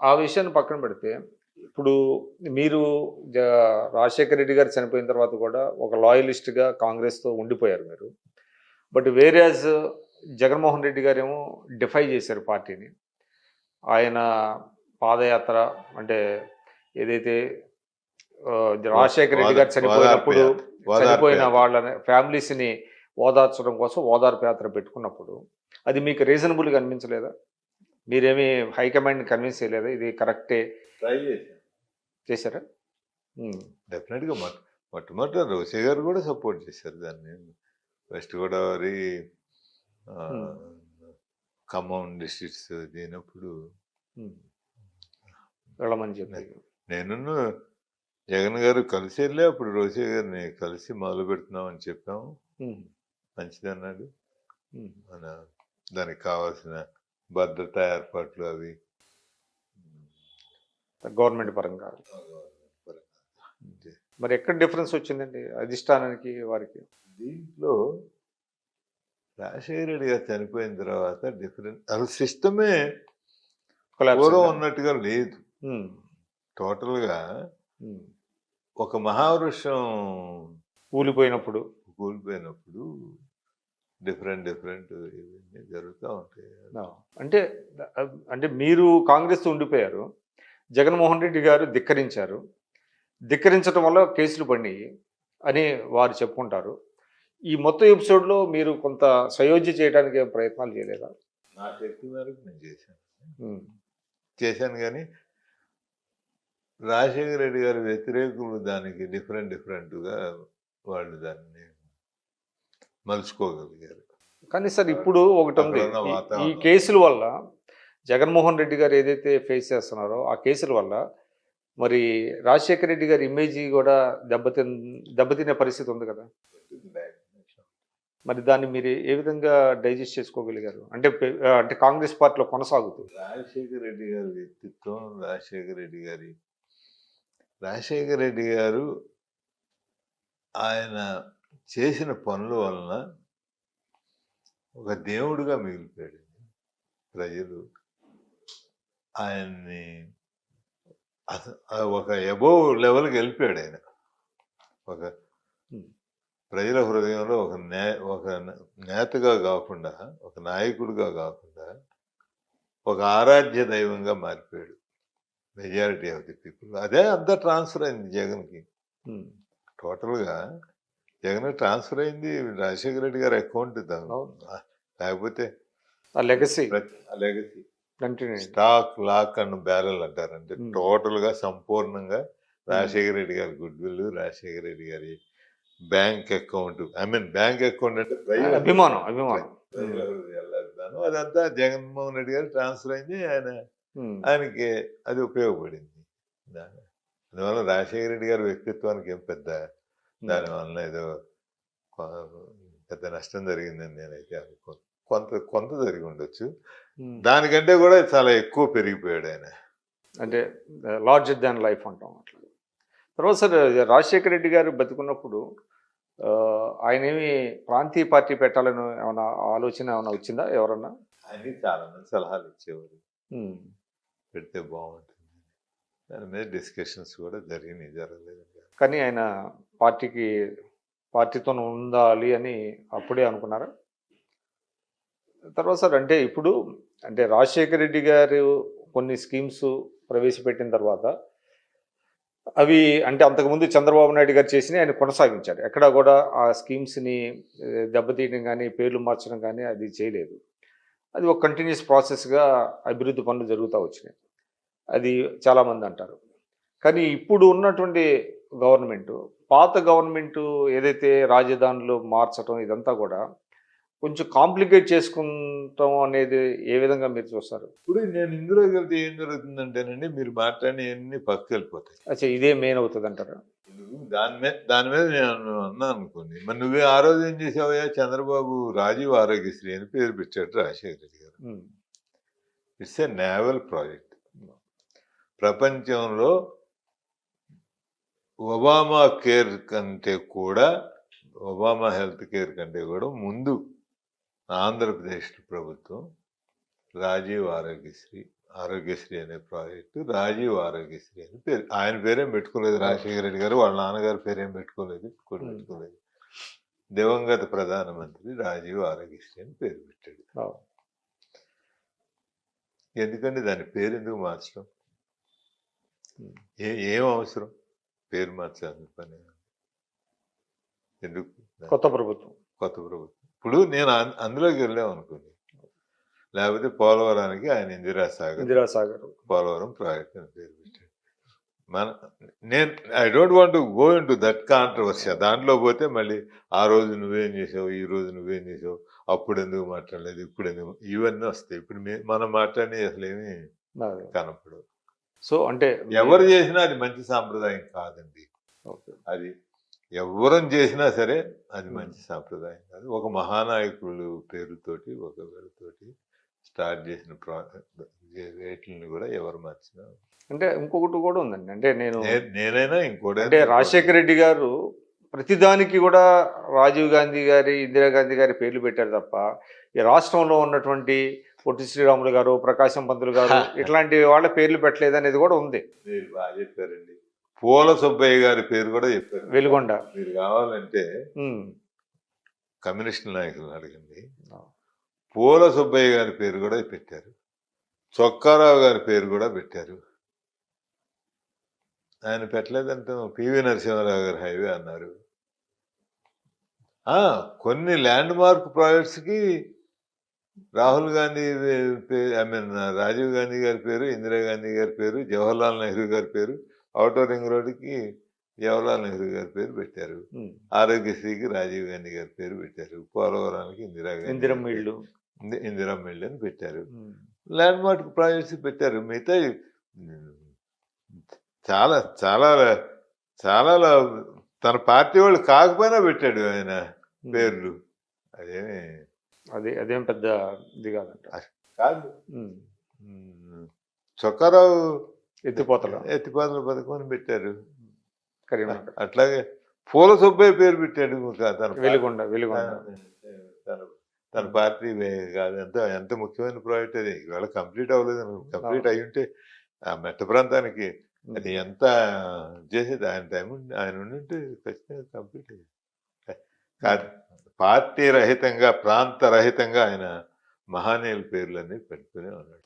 ఆ విషయాన్ని పక్కన పెడితే ఇప్పుడు మీరు రాజశేఖర రెడ్డి గారు చనిపోయిన తర్వాత కూడా ఒక లాయలిస్ట్గా కాంగ్రెస్తో ఉండిపోయారు మీరు బట్ వేరేజ్ జగన్మోహన్ రెడ్డి గారు ఏమో డిఫై చేశారు పార్టీని ఆయన పాదయాత్ర అంటే ఏదైతే రాజశేఖర రెడ్డి గారు చనిపోయినప్పుడు చనిపోయిన యాత్ర. వాళ్ళ ఫ్యామిలీస్ని ఓదార్చడం కోసం ఓదార్పు యాత్ర పెట్టుకున్నప్పుడు అది మీకు రీజనబుల్గా అనిపించలేదా మీరేమి హైకమాండ్ కన్విన్స్ చేయలేదా ఇది కరెక్టే ట్రై చేశాను చేశారా. డెఫినెట్గా మొట్ట మొట్టమొదట రోసే గారు కూడా సపోర్ట్ చేశారు దాన్ని west Godavari Hmm. Khammam districts దీనప్పుడు ఉమ్. వెళ్ళమని చెప్పి నేను జగన్ గారు కలిసి వెళ్ళి అప్పుడు రోసే గారిని కలిసి మొదలు పెడుతున్నామని చెప్పాము. మంచిది అన్నాడు. మన దానికి కావాల్సిన భద్రతా ఏర్పాట్లు అవి గవర్నమెంట్ పరంగా. మరి ఎక్కడ డిఫరెన్స్ వచ్చిందండి అధిష్టానానికి వారికి దీంట్లో రాజశేఖర రెడ్డి గారు చనిపోయిన తర్వాత డిఫరెంట్ అసలు సిస్టమే పూర్వం? ఉన్నట్టుగా లేదు. టోటల్గా. ఒక మహావృక్షం కూలిపోయినప్పుడు కూలిపోయినప్పుడు డిఫరెంట్ డిఫరెంట్ ఇవన్నీ జరుగుతూ ఉంటాయి. అంటే అంటే మీరు కాంగ్రెస్ ఉండిపోయారు జగన్మోహన్ రెడ్డి గారు ధిక్కరించారు. ధిక్కరించడం వల్ల కేసులు పడినాయి అని వారు చెప్పుకుంటారు. ఈ మొత్తం ఎపిసోడ్లో మీరు కొంత సయోధ్య చేయడానికి ఏం ప్రయత్నాలు చేయలేదా? నా శక్తి మేరకు నేను చేశాను. చేశాను కానీ రాజశేఖర రెడ్డి గారి వ్యతిరేకులు దానికి డిఫరెంట్ డిఫరెంట్గా వాళ్ళు దాన్ని మలుచుకోగలిగారు. కానీ సార్ ఇప్పుడు ఒకటి ఉంది. ఈ-. కేసుల వల్ల జగన్మోహన్ రెడ్డి గారు ఏదైతే ఫేస్ చేస్తున్నారో ఆ కేసుల వల్ల మరి రాజశేఖర రెడ్డి గారి ఇమేజ్ కూడా దెబ్బతిన్ దెబ్బతినే పరిస్థితి ఉంది కదా? మరి దాన్ని మీరు ఏ విధంగా డైజెస్ట్ చేసుకోగలిగారు? అంటే అంటే కాంగ్రెస్ పార్టీలో కొనసాగుతూ. రాజశేఖర రెడ్డి గారి వ్యక్తిత్వం రాజశేఖర రెడ్డి గారి రాజశేఖర రెడ్డి గారు ఆయన చేసిన పనుల వలన ఒక దేవుడుగా మిగిలిపోయాడు ప్రజలు ఆయన్ని ఒక ఎబోవ్ లెవెల్కి వెళ్ళిపోయాడు ఆయన ఒక Hmm. ప్రజల హృదయంలో ఒక నే ఒక నేతగా కాకుండా ఒక నాయకుడిగా కాకుండా ఒక ఆరాధ్య దైవంగా మారిపోయాడు మెజారిటీ ఆఫ్ ది పీపుల్ అదే అంతా ట్రాన్స్ఫర్ అయింది జగన్కి. టోటల్గా జగన్ ట్రాన్స్ఫర్ అయింది రాజశేఖర రెడ్డి గారి అకౌంట్. లేకపోతే ఆ legacy. Legacy. Stock lock and barrel అంటారు అంటే Hmm. టోటల్గా సంపూర్ణంగా రాజశేఖర రెడ్డి గారి గుడ్ విల్ రాజశేఖర రెడ్డి గారి bank account. I mean bank account అంటే అభిమానం అభిమానం. అభిమానం. అదంతా జగన్మోహన్ రెడ్డి గారు ట్రాన్స్ఫర్ అయింది. ఆయన. ఆయనకి అది ఉపయోగపడింది. అందువల్ల రాజశేఖర రెడ్డి గారి వ్యక్తిత్వానికి ఏం పెద్ద దానివల్ల ఏదో పెద్ద నష్టం జరిగిందని నేనైతే అనుకోను కొంత కొంత జరిగి ఉండొచ్చు. దానికంటే కూడా చాలా ఎక్కువ పెరిగిపోయాడు ఆయన. అంటే లార్జర్ దాన్ లైఫ్ అంటాం అట్లా. తర్వాత సార్ రాజశేఖర రెడ్డి గారు బతుకున్నప్పుడు ఆయన ఏమి ప్రాంతీయ పార్టీ పెట్టాలని ఏమైనా ఆలోచన ఏమైనా వచ్చిందా ఎవరన్నా? ఆయనకి చాలా మంది సలహాలు ఇచ్చేవారు. పెడితే బాగుంటుంది. దాని మీద డిస్కషన్స్ కూడా జరిగినాయి జరగలేదు కానీ ఆయన పార్టీకి పార్టీతో ఉండాలి అని అప్పుడే అనుకున్నారా. తర్వాత సార్ అంటే ఇప్పుడు అంటే రాజశేఖర రెడ్డి గారు కొన్ని స్కీమ్స్ ప్రవేశపెట్టిన తర్వాత అవి అంటే అంతకుముందు చంద్రబాబు నాయుడు గారు చేసిన ఆయన కొనసాగించారు. ఎక్కడా కూడా ఆ స్కీమ్స్ని దెబ్బతీయడం కానీ పేర్లు మార్చడం కానీ అది చేయలేదు. అది ఒక కంటిన్యూస్ ప్రాసెస్గా అభివృద్ధి పనులు జరుగుతూ వచ్చినాయి. అది చాలామంది అంటారు. కానీ ఇప్పుడు ఉన్నటువంటి గవర్నమెంట్. పాత గవర్నమెంట్ ఏదైతే రాజధానులు మార్చడం ఇదంతా కూడా కొంచెం కాంప్లికేట్ చేసుకుంటాం అనేది ఏ విధంగా మీరు చూస్తారు? ఇప్పుడు నేను ఇందులోకి వెళ్తే ఏం జరుగుతుందంటేనండి మీరు మాట్లాడిన అన్ని పక్కకి వెళ్ళిపోతాయి అచ్చా ఇదే మెయిన్ అవుతుంది అంటారా దాని మీద దాని మీద నేను అన్నా అనుకోండి మరి నువ్వే ఆ రోజు ఏం చేసావయ్యా? చంద్రబాబు రాజీవ్ ఆరోగ్యశ్రీ అని పేరు పెట్టాడు రాజశేఖర రెడ్డి గారు. It's a naval project. ప్రపంచంలో ఒబామా కేర్ కంటే కూడా ఒబామా హెల్త్ కేర్ కంటే కూడా ముందు ఆంధ్రప్రదేశ్ ప్రభుత్వం రాజీవ్ ఆరోగ్యశ్రీ ఆరోగ్యశ్రీ అనే ప్రాజెక్టు రాజీవ్ ఆరోగ్యశ్రీ అని పేరు ఆయన పేరేం పెట్టుకోలేదు రాజశేఖర రెడ్డి గారు వాళ్ళ నాన్నగారి పేరేం పెట్టుకోలేదు కూడా Hmm. పెట్టుకోలేదు దివంగత ప్రధానమంత్రి రాజీవ్ ఆరోగ్యశ్రీ అని పేరు పెట్టాడు. ఎందుకంటే దాని పేరు ఎందుకు మార్చడం Hmm. ఏ ఏం అవసరం పేరు మార్చాల్సిన పని. ఎందుకు? కొత్త ప్రభుత్వం. కొత్త ప్రభుత్వం. ఇప్పుడు నేను అందులోకి వెళ్ళాం అనుకోండి లేకపోతే పోలవరానికి ఆయన ఇందిరా సాగర్ ఇందిరాసాగర్. పోలవరం ప్రాజెక్ట్ అని పేరు పెట్టాడు మన నేను I don't want go into that controversy దాంట్లో పోతే మళ్ళీ ఆ రోజు నువ్వేం చేసావు ఈ రోజు నువ్వేం చేసావు అప్పుడు ఎందుకు మాట్లాడలేదు ఇప్పుడు ఎందుకు ఇవన్నీ వస్తాయి. ఇప్పుడు మనం మాట్లాడి అసలు ఏమీ అదే. కనపడవు. సో అంటే ఎవరు చేసినా అది మంచి సాంప్రదాయం కాదండి ఓకే. అది ఎవరం చేసినా సరే అది. మంచి సాంప్రదాయం కాదు ఒక మహానాయకులు పేరుతోటి ఒక పేరుతోటి స్టార్ట్ చేసిన ప్రా వేటిని కూడా ఎవరు మార్చినా అంటే ఇంకొకటి కూడా ఉందండి అంటే నేను నేనైనా ఇంకోటి అంటే రాజశేఖర రెడ్డి గారు ప్రతిదానికి కూడా రాజీవ్ గాంధీ గారి ఇందిరాగాంధీ గారి పేర్లు పెట్టారు తప్ప ఈ రాష్ట్రంలో ఉన్నటువంటి పొట్టి శ్రీరాములు గారు ప్రకాశం పంతులు గారు ఇట్లాంటి వాళ్ళ పేర్లు పెట్టలేదు అనేది కూడా ఉంది. మీరు బాగా చెప్పారండి. పూల సుబ్బయ్య గారి పేరు కూడా చెప్పారు. వెలుగొండ. మీరు కావాలంటే. కమ్యూనిస్ట్ నాయకులను అడగండి. పూల సుబ్బయ్య గారి పేరు కూడా పెట్టారు. చొక్కారావు గారి పేరు కూడా పెట్టారు. ఆయన పెట్టలేదంటే పివి నరసింహారావు గారి హైవే అన్నారు. ఆ, కొన్ని ల్యాండ్ మార్క్ ప్రాజెక్ట్స్కి రాహుల్ గాంధీ ఐ మీన్ రాజీవ్ గాంధీ గారి పేరు ఇందిరాగాంధీ గారి పేరు జవహర్లాల్ నెహ్రూ గారి పేరు అవుటర్ రింగ్ రోడ్డుకి జవహర్లాల్ నెహ్రూ గారి పేరు పెట్టారు. ఆరోగ్యశ్రీకి రాజీవ్ గాంధీ గారి పేరు పెట్టారు. పోలవరానికి ఇందిరాగాంధీ ఇందిరమ్మ గారి ఇళ్ళు ఇందిరమ్మ ఇల్లు అని పెట్టారు. ల్యాండ్ మార్క్ ప్రాజెక్ట్స్ పెట్టారు. మిగతా చాలా చాలా చాలా తన పార్టీ వాళ్ళు కాకపోయినా పెట్టాడు ఆయన పేర్లు. అదేమి అది అదేం పెద్ద ఇది కాదంట. కాదు. చొక్కారావు ఎత్తిపోతల. ఎత్తిపాతల పథకం పెట్టారు. కరీంనగర్. అట్లాగే పూల సుబ్బయ్య పేరు పెట్టాడు తన వెలుగొండ వెలుగొండ. తన తన పార్టీ కాదు ఎంత ఎంత ముఖ్యమైన ప్రాజెక్ట్ అది. ఇవాళ కంప్లీట్ అవ్వలేదు. కంప్లీట్ అయి ఉంటే ఆ మెట్ట ప్రాంతానికి అది ఎంత చేసేది? ఆయన టైం ఉండి- ఆయన ఉండింటే ఖచ్చితంగా కంప్లీట్ అయ్యేది. పార్టీ రహితంగా ప్రాంత రహితంగా ఆయన మహానీయుల పేర్లన్నీ పెట్టుకునే ఉన్నాడు.